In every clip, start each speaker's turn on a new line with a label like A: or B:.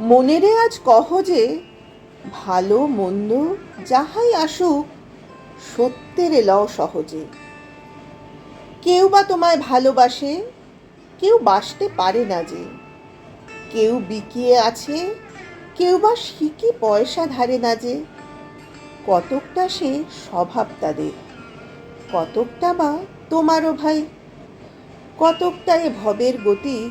A: মনেরে আজ কহ যে, ভালো মন্দ যাহাই আসুক, সত্যের লও সহজে। কেউ বা তোমায় ভালোবাসে, কেউ বাসতে পারে না যে। কেউ বিকিয়ে আছে, কেউ বা শিকি পয়সা ধারে না যে। কতকটা সে স্বভাব তাদের, কতকটা বা তোমারও ভাই, কতকটা এ ভবের গতি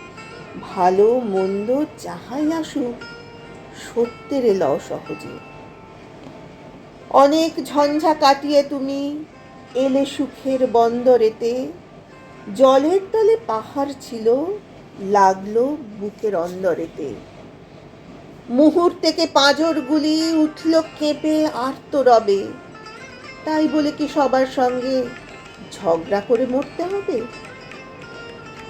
A: ভালো, মন্দ, যাহাই আসুক, সত্যের লও সহজে। অনেক ঝঞ্ঝা কাটিয়ে তুমি এলে সুখের বন্দরেতে, জলের তলে পাহাড় ছিল, লাগল বুকের অন্দরেতে। মুহূর্তেকে পাঁজরগুলি উঠল কেঁপে আর্ত রবে তাই বলে কি সবার সঙ্গে ঝগড়া করে মরতে হবে?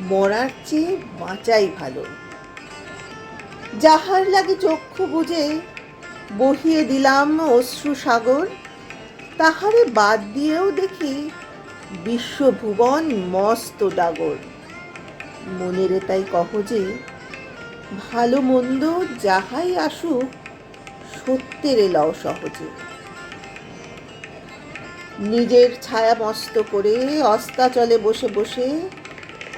A: মরার চেয়ে বাঁচাই ভালো। যাহার লাগে চক্ষু বুঝে বহিয়ে দিলাম অশ্রু সাগর, তাহারে বাদ দিয়েও দেখি বিশ্বভুবন মস্ত ডাগর। মনেরে তাই কহ যে, ভালো মন্দ যাহাই আসুক, সত্যের এলাও সহজে। নিজের ছায়া মস্ত করে অস্তাচলে বসে বসে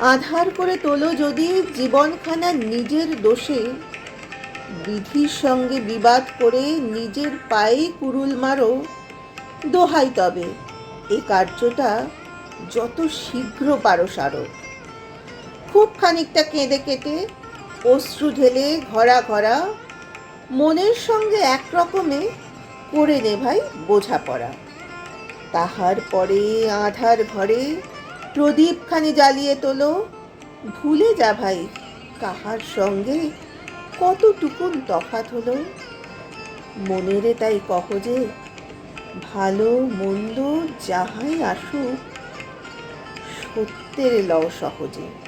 A: আধার করে তোলো যদি জীবনখানা নিজের দোষে। বিধির সঙ্গে বিবাদ করে নিজের পায়ে কুরুল মারো। দোহাই তবে, এ কার্যটা যত শীঘ্র পারো সারো। খুব খানিকটা কেঁদে কেটে অশ্রু ঢেলে ঘরা ঘরা মনের সঙ্গে এক রকমে করে নে ভাই বোঝাপড়া। তাহার পরে আধার ঘরে প্রদীপখানি জ্বালিয়ে তোলো। ভুলে যা ভাই, কাহার সঙ্গে কতটুকুন তফাৎ হলো। মনেরে তাই কহ যে, ভালো মন্দ যাহাই আসুক, সত্যের লও সহজে।